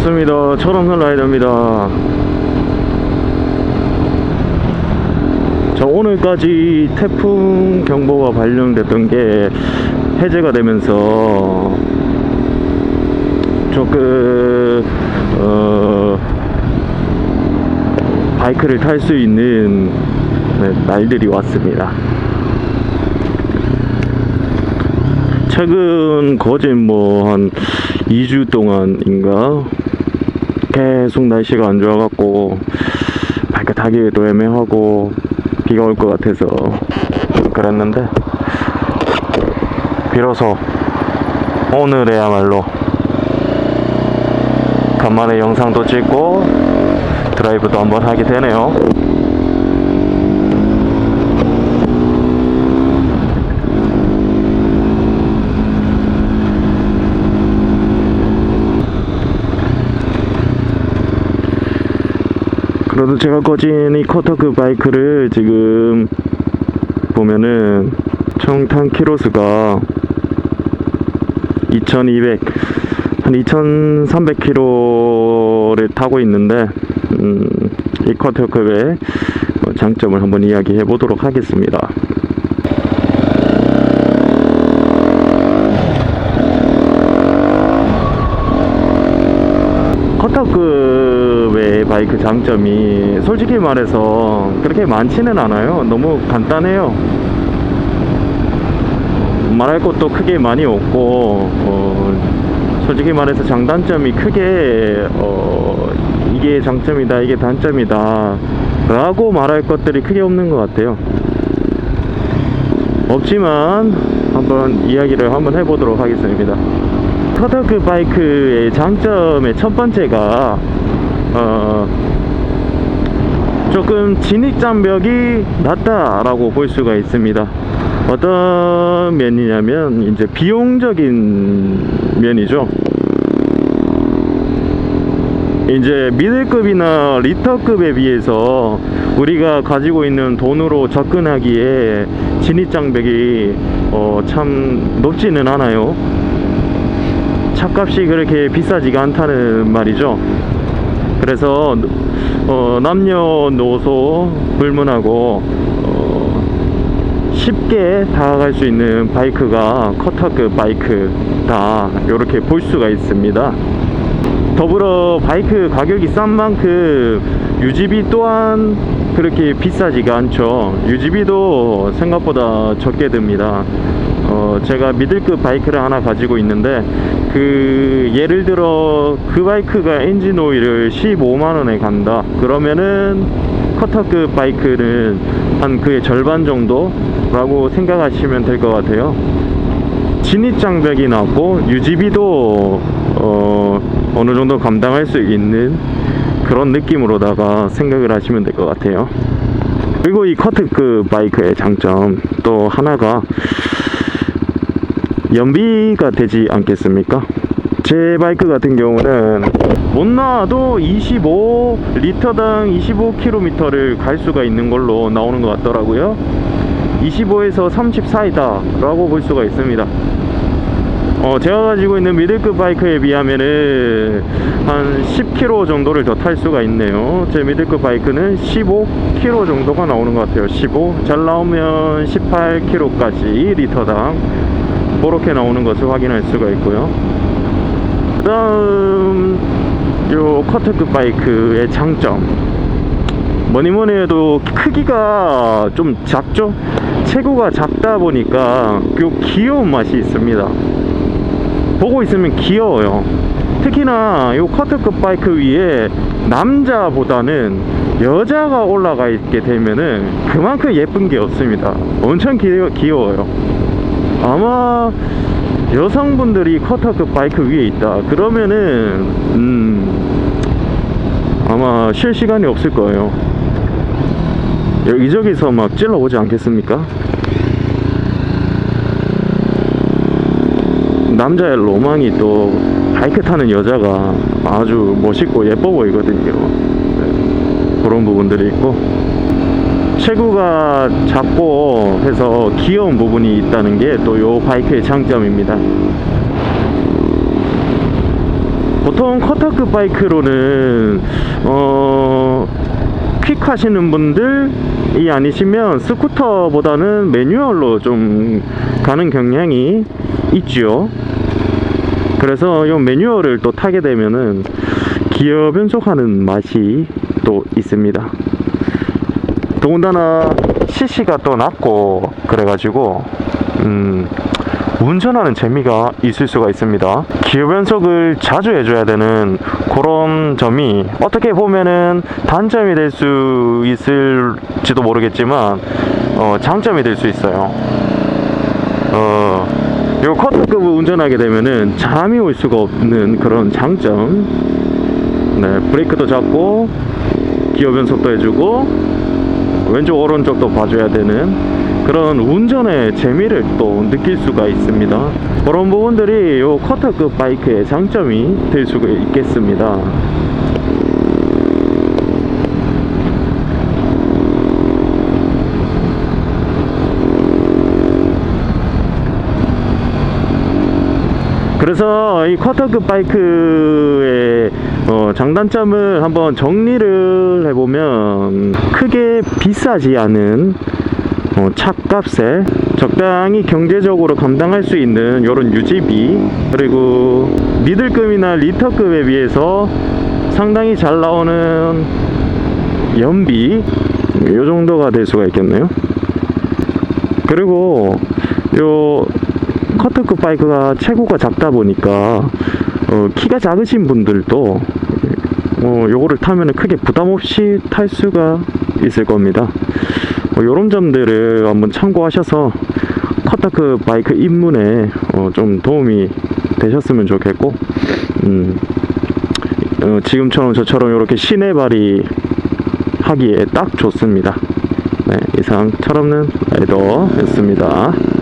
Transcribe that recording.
반갑습니다. 철없는 라이더입니다. 자, 오늘까지 태풍 경보가 발령됐던 게 해제가 되면서 조금, 어, 바이크를 탈 수 있는 네, 날들이 왔습니다. 최근 거제 뭐한 2주 동안인가 계속 날씨가 안 좋아갖고 타기에도 애매하고 비가 올 것 같아서 그랬는데 비로소 오늘에야말로 간만에 영상도 찍고 드라이브도 한번 하게 되네요. 그래도 제가 거진 이 커터크 바이크를 지금 보면은 총탄 키로수가 2200, 한 2300km를 타고 있는데, 음, 이 커터급의 장점을 한번 이야기해 보도록 하겠습니다. 커터급의 바이크 장점이 솔직히 말해서 그렇게 많지는 않아요. 너무 간단해요. 말할 것도 크게 많이 없고, 어, 솔직히 말해서 장단점이 크게, 어, 이게 장점이다, 이게 단점이다, 라고 말할 것들이 크게 없는 것 같아요. 없지만, 한번 이야기를 한번 해보도록 하겠습니다. 커터크 바이크의 장점의 첫 번째가 어, 조금 진입 장벽이 낮다라고 볼 수가 있습니다. 어떤 면이냐면 이제 비용적인 면이죠. 이제 미들급이나 리터급에 비해서 우리가 가지고 있는 돈으로 접근하기에 진입 장벽이 어, 참 높지는 않아요. 차값이 그렇게 비싸지가 않다는 말이죠. 그래서 어, 남녀노소 불문하고 어, 쉽게 다가갈 수 있는 바이크가 커터급 바이크다 이렇게 볼 수가 있습니다. 더불어 바이크 가격이 싼 만큼 유지비 또한 그렇게 비싸지가 않죠. 유지비도 생각보다 적게 듭니다. 어, 제가 미들급 바이크를 하나 가지고 있는데 그 예를 들어 그 바이크가 엔진 오일을 15만원에 간다. 그러면은 커터급 바이크는 한 그의 절반 정도라고 생각하시면 될 것 같아요. 진입 장벽이 낮고 유지비도 어, 어느 정도 감당할 수 있는 그런 느낌으로다가 생각을 하시면 될 것 같아요. 그리고 이 커트급 바이크의 장점 또 하나가 연비가 되지 않겠습니까? 제 바이크 같은 경우는 못 나와도 25리터당 25km를 갈 수가 있는 걸로 나오는 것 같더라고요 25에서 30 사이다 라고 볼 수가 있습니다 어, 제가 가지고 있는 미들급 바이크에 비하면은 한 10km 정도를 더 탈 수가 있네요. 제 미들급 바이크는 15km 정도가 나오는 것 같아요. 15. 잘 나오면 18km까지 리터당 그렇게 나오는 것을 확인할 수가 있고요. 그 다음, 요 커트급 바이크의 장점. 뭐니 뭐니 해도 크기가 좀 작죠? 체구가 작다 보니까 요 귀여운 맛이 있습니다. 보고 있으면 귀여워요. 특히나 요 커트급 바이크 위에 남자보다는 여자가 올라가 있게 되면은 그만큼 예쁜 게 없습니다. 엄청 귀여, 귀여워요. 아마 여성분들이 커터급 바이크 위에 있다. 그러면은, 음, 아마 쉴 시간이 없을 거예요. 여기저기서 막 찔러오지 않겠습니까? 남자의 로망이 또 바이크 타는 여자가 아주 멋있고 예뻐 보이거든요. 네, 그런 부분들이 있고 체구가 작고 해서 귀여운 부분이 있다는 게또요 바이크의 장점입니다. 보통 커터급 바이크로는 어 퀵 하시는 분들이 아니시면 스쿠터보다는 매뉴얼로 좀 가는 경향이 있죠. 그래서 이 매뉴얼을 또 타게 되면은 기어 변속하는 맛이 또 있습니다. 더군다나 CC가 또 낮고 그래가지고 음, 운전하는 재미가 있을 수가 있습니다. 기어 변속을 자주 해줘야 되는 그런 점이 어떻게 보면은 단점이 될 수 있을지도 모르겠지만 어, 장점이 될 수 있어요. 어, 요 커터급을 운전하게 되면은 잠이 올 수가 없는 그런 장점. 네, 브레이크도 잡고 기어 변속도 해주고 왼쪽 오른쪽도 봐줘야 되는 그런 운전의 재미를 또 느낄 수가 있습니다. 그런 부분들이 요 커터급 바이크의 장점이 될 수가 있겠습니다. 그래서 이 쿼터급 바이크의 어, 장단점을 한번 정리를 해보면 크게 비싸지 않은 어, 차값에 적당히 경제적으로 감당할 수 있는 이런 유지비 그리고 미들급이나 리터급에 비해서 상당히 잘 나오는 연비 이 정도가 될 수가 있겠네요. 그리고 요 커터급 바이크가 체구가 작다 보니까 어, 키가 작으신 분들도 어, 요거를 타면 크게 부담 없이 탈 수가 있을 겁니다. 어, 요런 점들을 한번 참고하셔서 커터급 바이크 입문에 어, 좀 도움이 되셨으면 좋겠고 음, 어, 지금처럼 저처럼 이렇게 시내발이 하기에 딱 좋습니다. 네, 이상 철없는 라이더였습니다.